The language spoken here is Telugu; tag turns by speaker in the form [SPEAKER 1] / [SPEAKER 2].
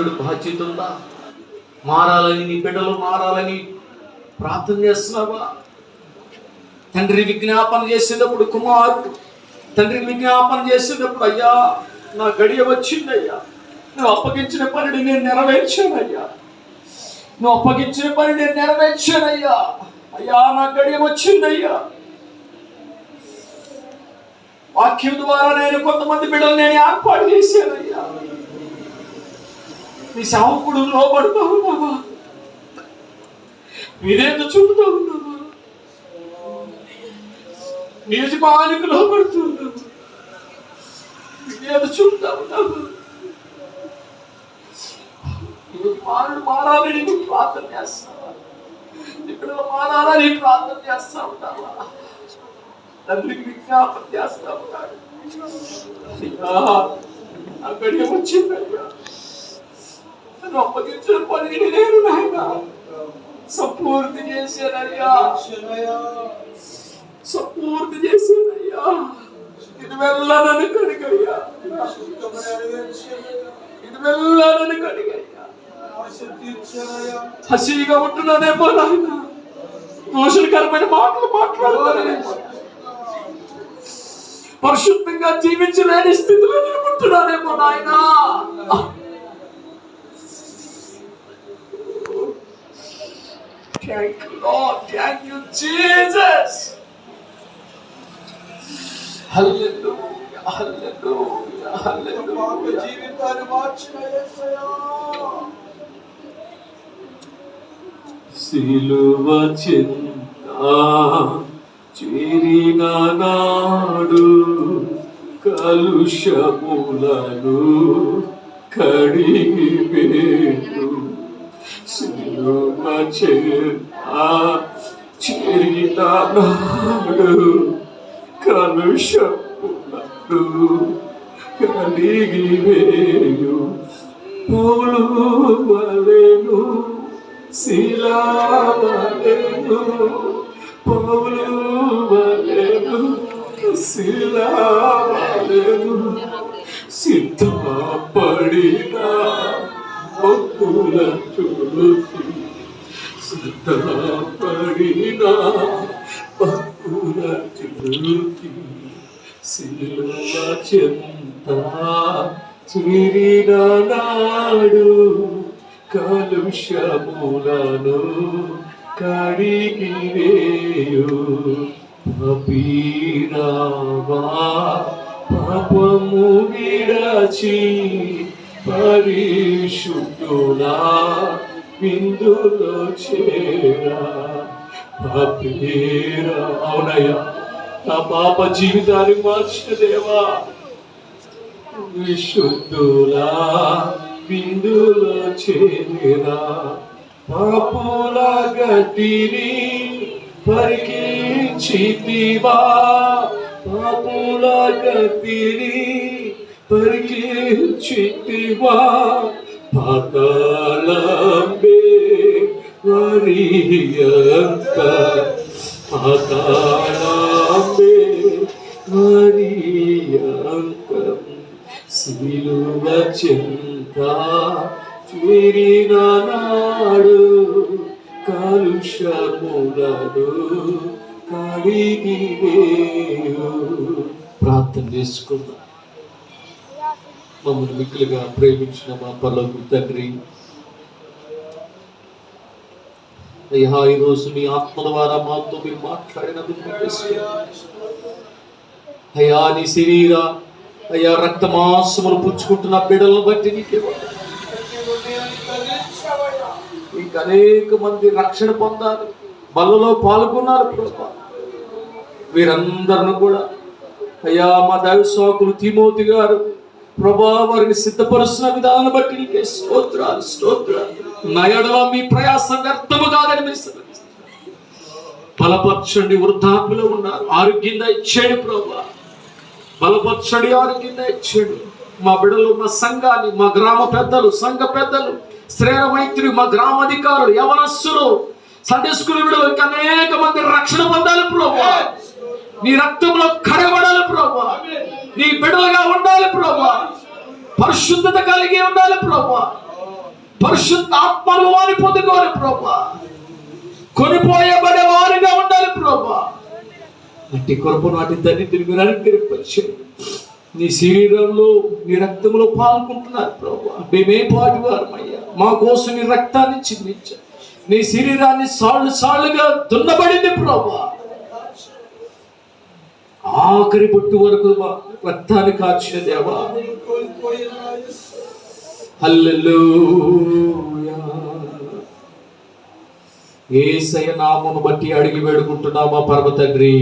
[SPEAKER 1] యజమానుడు బాధ్యత ఉందా మారాలని నీ బిడ్డలు మారాలని ప్రార్థన చేస్తున్నావా? తండ్రి విజ్ఞాపన చేసేటప్పుడు కుమారుడు తండ్రి విజ్ఞాపన చేసేటప్పుడు అయ్యా నా గడియ వచ్చిందయ్యా. నువ్వు అప్పగించిన పనిని నేను నెరవేర్చానయ్యా. నువ్వు అప్పగించిన పని నేను నెరవేర్చానయ్యా. అయ్యా నా గడియ వచ్చిందయ్యా. వాక్యం ద్వారా నేను కొంతమంది బిడ్డలు నేను ఏర్పాటు చేశానయ్యా. నీ సేవకుడు లోపడుతూ ఉన్నావా? మీరేందో చూపుతూ ఉన్నావా? నీ యజమానికి లోపడుతూ ఉన్నావా? మీరేందో చూపుతూ ఉన్నావా? నీ మారాలని నువ్వు ప్రార్థన చేస్తావా? నీ బిడ్డలు మారాలని ప్రార్థన చేస్తా ఉంటావా? తండ్రికి విజ్ఞాపన చేస్తా ఉన్నాడు అక్కడికి వచ్చిందయ్యా. నన్ను అప్పగించిన పనిని నేను నాయన. సంపూర్తి చేశానయ్యా. సంపూర్తి చేశానయ్యా. ఇది వెళ్ళనని కడిగయ్యా. ఇది వెళ్ళనని కడిగయ్యా. హసీగా ఉంటున్నానేమో నాయన. దోషకరమైన మాటలు మాట్లాడుతున్నానేమో పరిశుద్ధంగా జీవించలేని స్థితిలో నేను ఉంటున్నానేమో నాయనా. Thank you, Lord. Thank you, Jesus. Hallelujah. Hallelujah. Hallelujah.
[SPEAKER 2] జీవితాన్ని మార్చిన యేసయ్యా
[SPEAKER 1] సిలువ చింత చేరిన నాడు కలుషములను కడిగి వేడు సిలువ చింత చేరిన నాడు కలుషములను వేయు పూలు వలెను శిలావలెను పూలు వలెను శిలావలెను సిద్ధపడిన భక్తుల చూసి సిద్ధపడినా భక్తుల చూసి సిలువ చెంత చిరినాడు కలుషములను కడిగి వేయు పపీరావా పాపము విడచి పరిశుద్ధులా విందులో చేరా పపీరా అవునయ్యా నా పాప జీవితాన్ని మార్చిన దేవా విశుద్ధులా బిందులో చేరా పాపుల గతిని పరికించితివా పాపుల గతిని పరికించితివా పాతాళంబే వరియంత పాతాళంబే వరియంతం శిలువ చింత చేరిన కాలుష్యములను కడిగి ప్రార్థన చేసుకుందాం. మమ్మల్ని మిక్కులుగా ప్రేమించిన మా పర్లకు తండ్రి. అయ్యా ఈరోజు మీ ఆత్మ ద్వారా మాతో మీరు మాట్లాడినందుకు అయ్యా నీ శరీర అయ్యా రక్త మాసములు పుచ్చుకుంటున్న బిడలను బట్టి నీకే అనేక మంది రక్షణ పొందారు బలలో పాల్గొన్నారు ప్రభా. వీరందరిని కూడా అయ్యా మా దైవ సోకులు తిమోతి గారు ప్రభా వారిని సిద్ధపరుస్తున్న విధానం బట్టి నీకే స్తోత్రాలు స్తోత్రాలు. నా ఎడల మీ ప్రయాసం వ్యర్థము కాదని మీరు బలపరచండి వృద్ధాపులు ఉన్నారు. ఆరోగ్యంగా ఇచ్చేయండి ప్రభా. బలపరచండి ఆరోగ్యంగా ఇచ్చాడు మా బిడ్డలు మా సంఘాన్ని మా గ్రామ పెద్దలు సంఘ పెద్దలు శ్రేణ మైత్రి మా గ్రామ అధికారులు యవనస్సులు సండే స్కూల్ బిడ్డలు ఇంకా అనేక మంది రక్షణ పొందాలి ప్రభా. నీ రక్తంలో కడగబడాలి ప్రభా. నీ బిడలుగా ఉండాలి ప్రభా. పరిశుద్ధత కలిగి ఉండాలి ప్రభా. పరిశుద్ధ ఆత్మనుభవాన్ని పొందుకోవాలి ప్రభా. కొనిపోయబడే వారిగా ఉండాలి ప్రభా. అంటే కృపను అటు తల్లిదండ్రులు మీరు అనుగ్రహించారు నీ శరీరంలో నీ రక్తంలో పాల్గొంటున్నారు ప్రభా. మేమే పాటి వారమయ్యా మా కోసం నీ రక్తాన్ని చిందించారు నీ శరీరాన్ని సాళ్ళు సాళ్ళుగా దున్నబడింది ప్రభా. ఆఖరి బొట్టు వరకు మా రక్తాన్ని కాచిన దేవా. ఏసయ నామమును బట్టి అడిగి వేడుకుంటున్నామా పరమ తండ్రి.